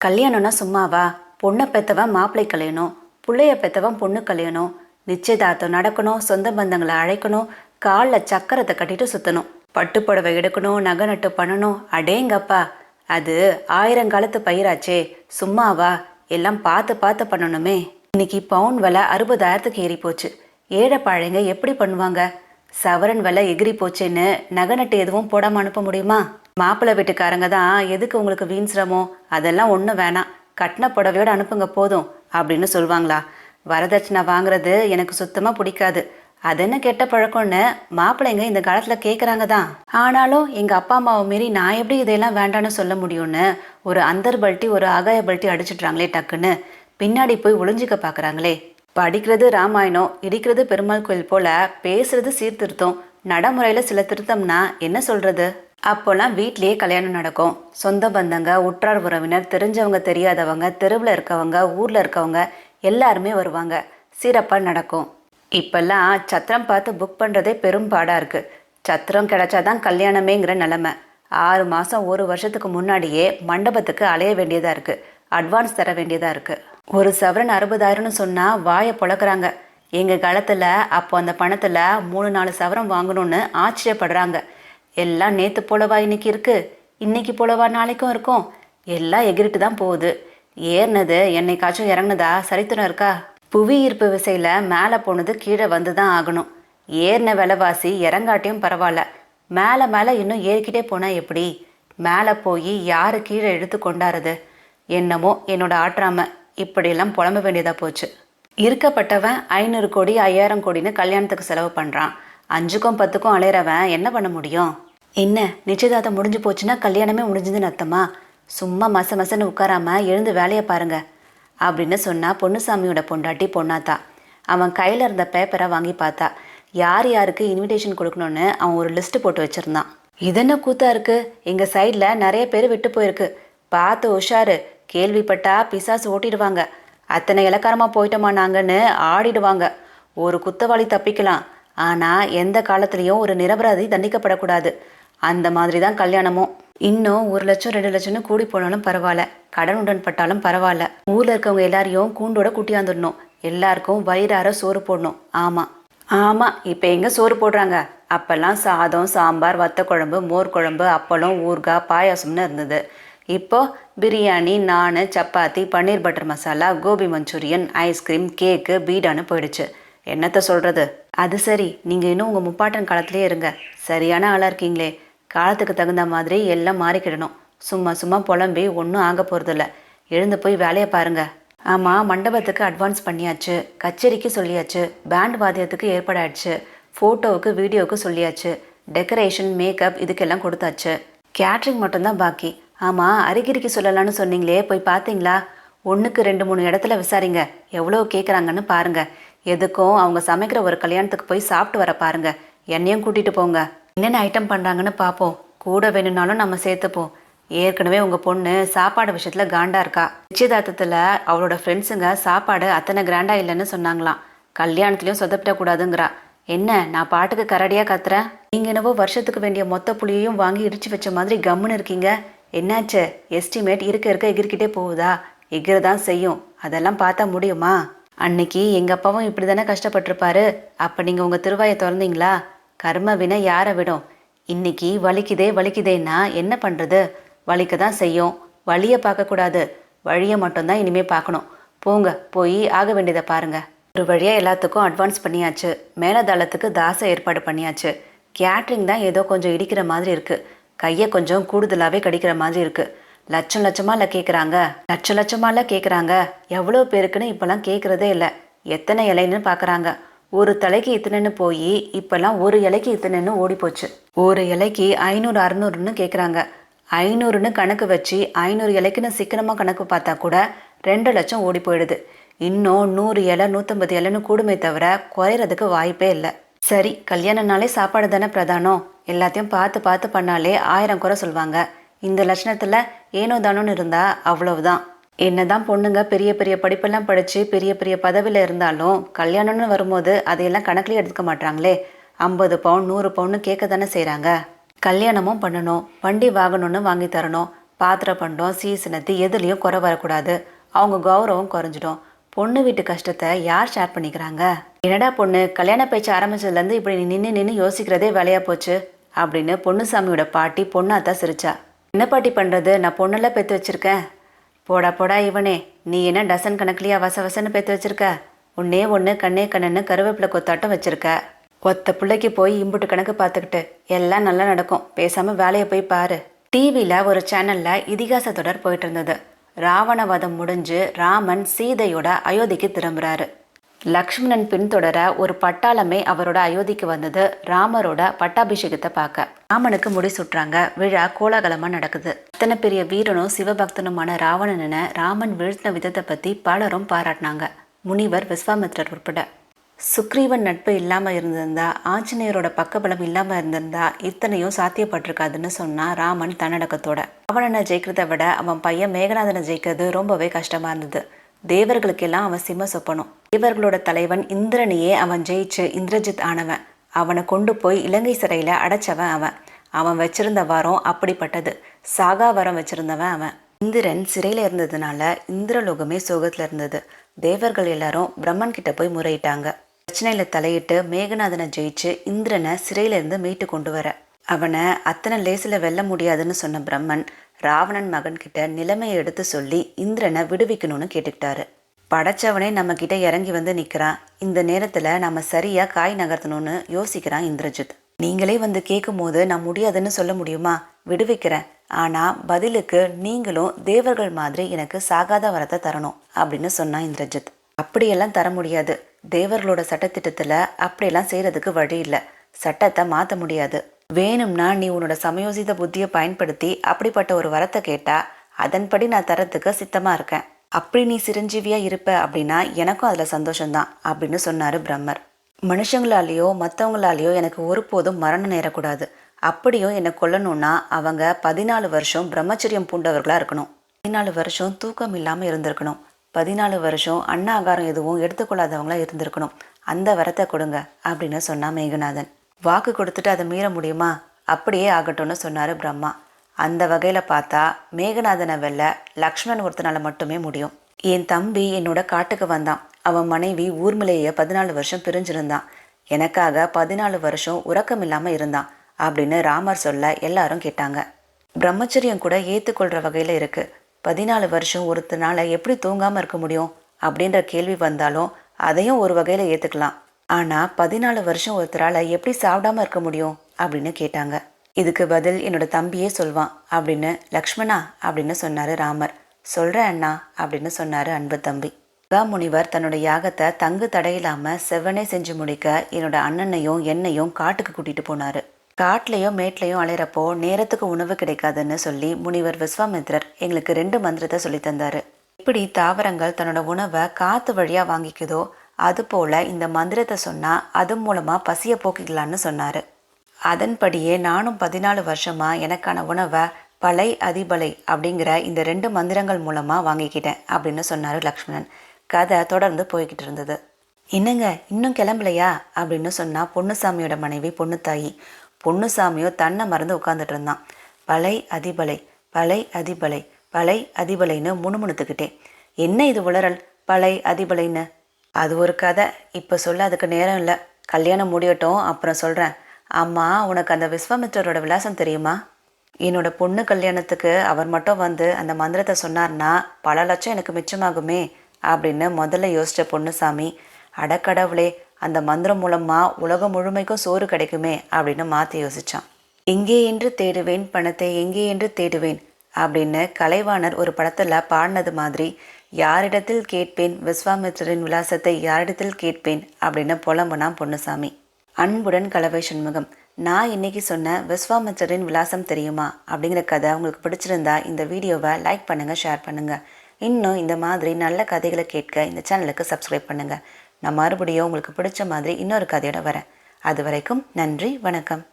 கல்யாணம்னா சும்மாவா? பொண்ணை பெத்தவன் மாப்பிள்ளை கல்யாணம் பிள்ளைய பெத்தவன் பொண்ணு கல்யாணம் நிச்சயதார்த்தம் நடக்கணும் சொந்த பந்தங்களை அழைக்கணும் காலில் சக்கரத்தை கட்டிட்டு சுற்றணும் பட்டு புடவை எடுக்கணும் நகை நட்டு பண்ணணும் அடேங்கப்பா. அது ஆயிரங்காலத்து பயிராச்சே சும்மாவா? எல்லாம் பார்த்து பார்த்து பண்ணணுமே. இன்னைக்கு பவுன் விலை அறுபதாயிரத்துக்கு ஏறி போச்சு ஏழை பாழைங்க எப்படி பண்ணுவாங்க? சவரன் விலை எகிரி போச்சேன்னு நகை நட்டு எதுவும் போடாமல் அனுப்ப முடியுமா? மாப்பிள்ளை வீட்டுக்காரங்க தான் எதுக்கு உங்களுக்கு வீண் சிரமம்? அதெல்லாம் ஒன்றும் வேணாம். கட்டின புடவையோடு அனுப்புங்க போதும் அப்படின்னு சொல்லுவாங்களா வரதட்சணை வாங்குறது எனக்கு சுத்தமாக பிடிக்காது. அது என்ன கெட்ட பழக்கம்னு மாப்பிள்ளைங்க இந்த காலத்தில் கேட்குறாங்க தான். ஆனாலும் எங்கள் அப்பா அம்மாவை மீறி நான் எப்படி இதையெல்லாம் வேண்டான்னு சொல்ல முடியும்னு ஒரு அந்தர் பல்ட்டி ஒரு ஆகாய பல்ட்டி அடிச்சிட்றாங்களே டக்குன்னு. பின்னாடி போய் ஒளிஞ்சிக்க பார்க்குறாங்களே படிக்கிறது ராமாயணம் இடிக்கிறது பெருமாள் கோயில் போல பேசுறது சீர்திருத்தம். நடைமுறையில் சில திருத்தம்னா என்ன சொல்கிறது அப்போல்லாம் வீட்லேயே கல்யாணம் நடக்கும். சொந்த பந்தங்க உற்றார் உறவினர் தெரிஞ்சவங்க தெரியாதவங்க தெருவில் இருக்கவங்க ஊரில் இருக்கவங்க எல்லாருமே வருவாங்க. சிறப்பாக நடக்கும். இப்போல்லாம் சத்திரம் பார்த்து புக் பண்ணுறதே பெரும் பாடாக இருக்குது சத்திரம் கிடைச்சாதான் கல்யாணமேங்கிற நிலமை. ஆறு மாதம் ஒரு வருஷத்துக்கு முன்னாடியே மண்டபத்துக்கு அலைய வேண்டியதாக இருக்குது அட்வான்ஸ் தர வேண்டியதாக இருக்குது ஒரு சவரன் அறுபதாயிரம்னு சொன்னால் வாயை பொழக்கிறாங்க. எங்கள் காலத்தில் அப்போ அந்த பணத்தில் மூணு நாலு சவரம் வாங்கணும்னு ஆச்சரியப்படுறாங்க. எல்லாம் நேற்று போலவா இன்னைக்கு இருக்குது இன்னைக்கு போலவா நாளைக்கும் இருக்கும். எல்லாம் எகிரிட்டு தான் போகுது. ஏறினது என்னைக்காச்சும் இறங்குனதா? சரித்திரம் இருக்கா? புவி ஈர்ப்பு விசையில் மேலே போனது கீழே வந்து தான் ஆகணும். ஏறின விலைவாசி இறங்காட்டியும் பரவாயில்ல. மேலே மேலே இன்னும் ஏறிக்கிட்டே போனால் எப்படி? மேலே போய் யார் கீழே இழுத்து கொண்டாருது? என்னமோ என்னோட ஆற்றாம. இப்படியெல்லாம் புலம்ப வேண்டியதாக போச்சு. இருக்கப்பட்டவன் ஐநூறு கோடி ஐயாயிரம் கோடின்னு கல்யாணத்துக்கு செலவு பண்ணுறான் அஞ்சுக்கும் பத்துக்கும் அலையிறவன் என்ன பண்ண முடியும்? என்ன நிச்சயதார்த்தம் முடிஞ்சு போச்சுன்னா கல்யாணமே முடிஞ்சதுன்னு அர்த்தமா? சும்மா மச மசன்னு உட்காராம எழுந்து வேலையை பாருங்க அப்படின்னு சொன்னா பொன்னுசாமியோட பொண்டாட்டி பொண்ணாத்தா. அவன் கையில் இருந்த பேப்பரை வாங்கி பார்த்தா யார் யாருக்கு இன்விடேஷன் கொடுக்கணும்னு அவன் ஒரு லிஸ்ட்டு போட்டு வச்சுருந்தான். இதென்ன கூத்தா இருக்கு? எங்கள் சைடில் நிறைய பேர் விட்டு போயிருக்கு. பார்த்து உஷாரு கேள்விப்பட்டா பிசாசு ஓட்டிடுவாங்க. அத்தனை இலக்காரமாக போயிட்டோமா நாங்கன்னு ஆடிடுவாங்க. ஒரு குத்தவாளி தப்பிக்கலாம். ஆனால் எந்த காலத்துலேயும் ஒரு நிரபராதி தண்டிக்கப்படக்கூடாது. அந்த மாதிரி தான் கல்யாணமும் இன்னும் ஒரு லட்சம் ரெண்டு லட்சம்னு கூடி போனாலும் பரவாயில்ல. கடன் உடன் பட்டாலும் பரவாயில்ல. ஊரில் இருக்கவங்க எல்லாரையும் கூண்டோட கூட்டியாந்துடணும் எல்லாருக்கும் வயிறார சோறு போடணும். ஆமாம் ஆமாம் இப்போ எங்கே சோறு போடுறாங்க? அப்போல்லாம் சாதம் சாம்பார் வத்த குழம்பு மோர் குழம்பு அப்பளம் ஊறுகாய் பாயாசம்னு இருந்தது. இப்போ பிரியாணி நான் chapati paneer butter masala gobi Manchurian ice cream cake பீடான்னு போயிடுச்சு. என்னத்த சொல்கிறது அது சரி. நீங்கள் இன்னும் உங்கள் முப்பாட்டன் காலத்திலே இருங்க. சரியான ஆளாக இருக்கீங்களே. காலத்துக்கு தகுந்த மாதிரி எல்லாம் மாறிக்கிடணும். சும்மா சும்மா புலம்பி ஒன்றும் ஆக போகிறதில்ல எழுந்து போய் வேலையை பாருங்க. ஆமாம் மண்டபத்துக்கு அட்வான்ஸ் பண்ணியாச்சு. கச்சேரிக்கு சொல்லியாச்சு. பேண்ட் வாத்தியத்துக்கு ஏற்பாடாயிடுச்சு. ஃபோட்டோவுக்கு வீடியோவுக்கு சொல்லியாச்சு. டெக்கரேஷன் மேக்கப் இதுக்கெல்லாம் கொடுத்தாச்சு. கேட்ரிங் மட்டும்தான் பாக்கி. ஆமாம் அரிகிரிக்கு சொல்லலான்னு சொன்னீங்களே போய் பார்த்தீங்களா ஒன்றுக்கு ரெண்டு மூணு இடத்துல விசாரிங்க. எவ்வளோ கேட்குறாங்கன்னு பாருங்கள் எதுக்கும் அவங்க சமைக்கிற ஒரு கல்யாணத்துக்கு போய் சாப்பிட்டு வர பாருங்கள் என்னையும் கூட்டிகிட்டு போங்க. என்னென்ன ஐட்டம் பண்ணுறாங்கன்னு பார்ப்போம் கூட வேணும்னாலும் நம்ம சேர்த்துப்போம். ஏற்கனவே உங்கள் பொண்ணு சாப்பாடு விஷயத்தில் காண்டா இருக்கா? நிச்சயதார்த்தத்தில் அவளோட ஃப்ரெண்ட்ஸுங்க சாப்பாடு அத்தனை கிராண்டாக இல்லைன்னு சொன்னாங்களாம். கல்யாணத்துலேயும் சொதப்பிடக்கூடாதுங்கிறா என்ன நான் பாட்டுக்கு கரடியாக கத்துறேன்? நீங்கள் என்னவோ வருஷத்துக்கு வேண்டிய மொத்த புளியையும் வாங்கி இடிச்சு வச்ச மாதிரி கம்முன்னு இருக்கீங்க. என்னாச்சு? எஸ்டிமேட் இருக்க இருக்க எகிரிக்கிட்டே போகுதா? எகிறதான் செய்யும். அதெல்லாம் பார்த்தா முடியுமா? அன்னைக்கு எங்கள் அப்பாவும் இப்படி தானே கஷ்டப்பட்டிருப்பாரு. அப்போ நீங்கள் உங்கள் திருவாயை திறந்தீங்களா? கர்ம வினை யாரை விடும்? இன்னைக்கு வலிக்குதே வலிக்குதேன்னா என்ன பண்ணுறது வலிக்க தான் செய்யும். வழியை பார்க்கக்கூடாது. வழியை மட்டும்தான் இனிமே பார்க்கணும். போங்க போய் ஆக வேண்டியதை பாருங்க. ஒரு வழியாக எல்லாத்துக்கும் அட்வான்ஸ் பண்ணியாச்சு. மேலதளத்துக்கு தாசை ஏற்பாடு பண்ணியாச்சு. கேட்ரிங் தான் ஏதோ கொஞ்சம் இடிக்கிற மாதிரி இருக்குது கையை கொஞ்சம் கூடுதலாகவே கடிக்கிற மாதிரி இருக்குது லட்சம் லட்சமால கேட்குறாங்க லட்ச லட்சமால கேட்குறாங்க எவ்வளோ பேருக்குன்னு இப்போல்லாம் கேட்குறதே இல்லை. எத்தனை இலைன்னு பார்க்குறாங்க ஒரு தலைக்கு இத்தனைன்னு போய் இப்போல்லாம் ஒரு இலைக்கு இத்தனைன்னு ஓடி போச்சு ஒரு இலைக்கு ஐநூறு அறநூறுன்னு கேட்குறாங்க ஐநூறுன்னு கணக்கு வச்சு ஐநூறு இலைக்குன்னு சிக்கனமாக கணக்கு பார்த்தா கூட ரெண்டு லட்சம் ஓடி போயிடுது. இன்னும் நூறு இலை நூற்றம்பது இலைன்னு கூடுமே தவிர குறையிறதுக்கு வாய்ப்பே இல்லை. சரி கல்யாணம்னாலே சாப்பாடு தானே பிரதானம் எல்லாத்தையும் பார்த்து பார்த்து பண்ணாலே ஆயிரம் குறை சொல்லுவாங்க இந்த லட்சணத்தில் ஏனோ தானோன்னு இருந்தால் அவ்வளவுதான். என்னதான் பொண்ணுங்க பெரிய பெரிய படிப்பெல்லாம் படித்து பெரிய பெரிய பதவியில் இருந்தாலும் கல்யாணம்னு வரும்போது அதையெல்லாம் கணக்குலேயே எடுத்துக்க மாட்டாங்களே ஐம்பது பவுன் நூறு பவுன்னு கேட்க தானே செய்கிறாங்க கல்யாணமும் பண்ணணும் வண்டி வாங்கணும்னு வாங்கி தரணும். பாத்திர பண்டம் சீசனத்து எதுலேயும் குறை வரக்கூடாது. அவங்க கௌரவம் குறைஞ்சிடும். பொண்ணு வீட்டு கஷ்டத்தை யார் ஷேர் பண்ணிக்கிறாங்க? என்னடா பொண்ணு கல்யாண பேச்சு ஆரம்பிச்சதுலேருந்து இப்படி நின்று நின்று யோசிக்கிறதே வேலையாக போச்சு? அப்படின்னு பொண்ணுசாமியோட பாட்டி பொண்ணாத்தான் சிரிச்சா. என்ன பாட்டி பண்ணுறது நான் பொண்ணெல்லாம் பெற்று வச்சுருக்கேன். போடா போடா இவனே. நீ என்ன டசன் கணக்குலையா வச வசன்னு பெற்று வச்சிருக்க? ஒன்னே ஒன்று கண்ணே கண்ணன்னு கருவேப்பிலை கொத்தாட்டம் வச்சிருக்க. ஒத்த பிள்ளைக்கு போய் இம்புட்டு கணக்கு பார்த்துக்கிட்டு எல்லாம் நல்லா நடக்கும். பேசாமல் வேலையை போய் பாரு. டிவியில் ஒரு சேனலில் இதிகாச தொடர் போயிட்டு இருந்தது. ராவணவதம் முடிஞ்சு ராமன் சீதையோட அயோத்திக்கு திரும்புறாரு. லக்ஷ்மணன் பின்தொடர ஒரு பட்டாளமே அவரோட அயோத்திக்கு வந்தது. ராமரோட பட்டாபிஷேகத்தை பார்க்க. ராமனுக்கு முடி சுட்டுறாங்க விழா கோலாகலமா நடக்குது. அத்தனை பெரிய வீரனும் சிவபக்தனுமான ராவணனை ராமன் வீழ்த்தின விதத்தை பத்தி பலரும் பாராட்டினாங்க. முனிவர் விஸ்வாமித்ரர் உட்பட. சுக்ரீவன் நட்பு இல்லாமல் இருந்திருந்தா ஆஞ்சநேயரோட பக்கபலம் இல்லாமல் இருந்திருந்தா இத்தனையும் சாத்தியப்பட்டிருக்காதுன்னு சொன்னா ராமன் தன்னடக்கத்தோட. ராவணனை ஜெயிக்கிறத விட அவன் பையன் மேகநாதனை ஜெயிக்கிறது ரொம்பவே கஷ்டமா இருந்தது. தேவர்களுக்கெல்லாம் அவன் சிம்ம சொப்பனும். தேவர்களோட தலைவன் இந்திரனையே அவன் ஜெயிச்சு இந்திரஜித் ஆனவன். அவனை கொண்டு போய் இலங்கை சிறையில் அடைச்சவன் அவன். அவன் வச்சிருந்த வரம் அப்படிப்பட்டது. சாகா வரம் வச்சிருந்தவன் அவன். இந்திரன் சிறையில் இருந்ததுனால இந்திரலோகமே சோகத்தில் இருந்தது. தேவர்கள் எல்லாரும் பிரம்மன் கிட்ட போய் முறையிட்டாங்க. பிரச்சனையில் தலையிட்டு மேகநாதனை ஜெயிச்சு இந்திரனை சிறையிலேருந்து மீட்டு கொண்டு வர. அவனை அத்தனை லேசில் வெல்ல முடியாதுன்னு சொன்ன பிரம்மன் ராவணன் மகன் கிட்ட நிலைமையை எடுத்து சொல்லி இந்திரனை விடுவிக்கணும்னு கேட்டுக்கிட்டாரு. படைச்சவனே நம்ம கிட்ட இறங்கி வந்து நிற்கிறான் இந்த நேரத்தில் நம்ம சரியா காய் நகர்த்தணும்னு யோசிக்கிறான் இந்திரஜித். நீங்களே வந்து கேட்கும் போது நான் முடியாதுன்னு சொல்ல முடியுமா? விடுவிக்கிறேன். ஆனா பதிலுக்கு நீங்களும் தேவர்கள் மாதிரி எனக்கு சாகாத வரத்தை தரணும் அப்படின்னு சொன்னான் இந்திரஜித். அப்படியெல்லாம் தர முடியாது. தேவர்களோட சட்டத்திட்டத்தில் அப்படியெல்லாம் செய்கிறதுக்கு வழி இல்லை. சட்டத்தை மாற்ற முடியாது. வேணும்னா நீ உன்னோட சமயோசித புத்தியை பயன்படுத்தி அப்படிப்பட்ட ஒரு வரத்தை கேட்டா அதன்படி நான் தரத்துக்கு சித்தமா இருக்கேன். அப்படி நீ சிரஞ்சீவியா இருப்ப அப்படின்னா எனக்கும் அதுல சந்தோஷம்தான் அப்படின்னு சொன்னாரு பிரம்மர். மனுஷங்களாலேயோ மற்றவங்களாலேயோ எனக்கு ஒருபோதும் மரணம் நேரக்கூடாது. அப்படியும் என்னை கொல்லணும்னா அவங்க பதினாலு வருஷம் பிரம்மச்சரியம் பூண்டவர்களாக இருக்கணும். பதினாலு வருஷம் தூக்கம் இல்லாமல் இருந்திருக்கணும். பதினாலு வருஷம் அன்னாகாரம் எதுவும் எடுத்துக்கொள்ளாதவங்களா இருந்திருக்கணும். அந்த வரத்தை கொடுங்க அப்படின்னு சொன்னா மேகநாதன். வாக்கு கொடுத்துட்டு அதை மீற முடியுமா? அப்படியே ஆகட்டும்னு சொன்னார் பிரம்மா. அந்த வகையில் பார்த்தா மேகநாதனை வெல்ல லக்ஷ்மணன் ஒருத்தனால மட்டுமே முடியும். என் தம்பி என்னோட காட்டுக்கு வந்தான். அவன் மனைவி ஊர்மிளைய பதினாலு வருஷம் பிரிஞ்சிருந்தான். எனக்காக பதினாலு வருஷம் உறக்கம் இல்லாமல் இருந்தான் அப்படின்னு ராமர் சொல்ல எல்லாரும் கேட்டாங்க. பிரம்மச்சரியம் கூட ஏற்றுக்கொள்கிற வகையில் இருக்கு. பதினாலு வருஷம் ஒருத்தனால எப்படி தூங்காமல் இருக்க முடியும்? அப்படின்ற கேள்வி வந்தாலும் அதையும் ஒரு வகையில் ஏற்றுக்கலாம் ஆனால் பதினாலு வருஷம் ஒருத்தரால் எப்படி சாப்பிடாம இருக்க முடியும் அப்படின்னு கேட்டாங்க. இதுக்கு பதில் என்னோட தம்பியே சொல்வான் அப்படின்னு லக்ஷ்மணா அப்படின்னு சொன்னாரு ராமர். சொல்கிறேன் அண்ணா அப்படின்னு சொன்னாரு அன்பு தம்பி. முனிவர் தன்னோட யாகத்தை தங்கு தடையில்லாம செவ்வனே செஞ்சு முடிக்க என்னோட அண்ணனையும் என்னையும் காட்டுக்கு கூட்டிட்டு போனாரு. காட்டிலையும் மேட்லையும் அலையிறப்போ நேரத்துக்கு உணவு கிடைக்காதுன்னு சொல்லி முனிவர் விஸ்வாமித்ரர் எங்களுக்கு ரெண்டு மந்திரத்தை சொல்லி தந்தாரு. இப்படி தாவரங்கள் தன்னோட உணவை காத்து வழியா வாங்கிக்குதோ அதுபோல இந்த மந்திரத்தை சொன்னால் அது மூலமாக பசியை போக்கிக்கலான்னு சொன்னார். அதன்படியே நானும் பதினாலு வருஷமாக எனக்கான உணவை பலை அதிபலை அப்படிங்கிற இந்த ரெண்டு மந்திரங்கள் மூலமாக வாங்கிக்கிட்டேன் அப்படின்னு சொன்னார் லக்ஷ்மணன். கதை தொடர்ந்து போய்கிட்டு இருந்தது. என்னங்க இன்னும் கிளம்பலையா? அப்படின்னு சொன்னால் பொன்னுசாமியோட மனைவி பொண்ணுத்தாயி பொன்னுசாமியோ தன்னை மறந்து உட்காந்துட்டு இருந்தான். பலை அதிபலை பலை அதிபலை பலை அதிபலைன்னு முணுமுணுத்துக்கிட்டே என்ன இது உளறல்? பலை அதிபலைன்னு. அது ஒரு கதை. இப்போ சொல்ல அதுக்கு நேரம் இல்லை. கல்யாணம் முடியட்டும் அப்புறம் சொல்கிறேன் அம்மா உனக்கு அந்த விஸ்வாமித்திரரோட விலாசம் தெரியுமா? என்னோட பொண்ணு கல்யாணத்துக்கு அவர் மட்டும் வந்து அந்த மந்திரத்தை சொன்னார்னா பல லட்சம் எனக்கு மிச்சமாகுமே அப்படின்னு முதல்ல யோசித்த பொண்ணுசாமி அடக்கடவுளே அந்த மந்திரம் மூலமாக உலகம் முழுமைக்கும் சோறு கிடைக்குமே அப்படின்னு மாற்றி யோசிச்சான். எங்கே என்று தேடுவேன் பணத்தை எங்கே என்று தேடுவேன் அப்படின்னு கலைவாணர் ஒரு படத்தில் பாடினது மாதிரி யாரிடத்தில் கேட்பேன்? விஸ்வாமித்திரின் விலாசத்தை யாரிடத்தில் கேட்பேன்? அப்படின்னு புலம்புனா பொன்னுசாமி. அன்புடன் கலவை சண்முகம். நான் இன்னைக்கு சொன்ன விஸ்வாமித்திரின் விலாசம் தெரியுமா? அப்படிங்கிற கதை உங்களுக்கு பிடிச்சிருந்தா இந்த வீடியோவை லைக் பண்ணுங்க ஷேர் பண்ணுங்க. இன்னும் இந்த மாதிரி நல்ல கதைகளை கேட்க இந்த சேனலுக்கு சப்ஸ்கிரைப் பண்ணுங்க. நான் மறுபடியும் உங்களுக்கு பிடிச்ச மாதிரி இன்னொரு கதையோட வரேன். அது வரைக்கும் நன்றி வணக்கம்.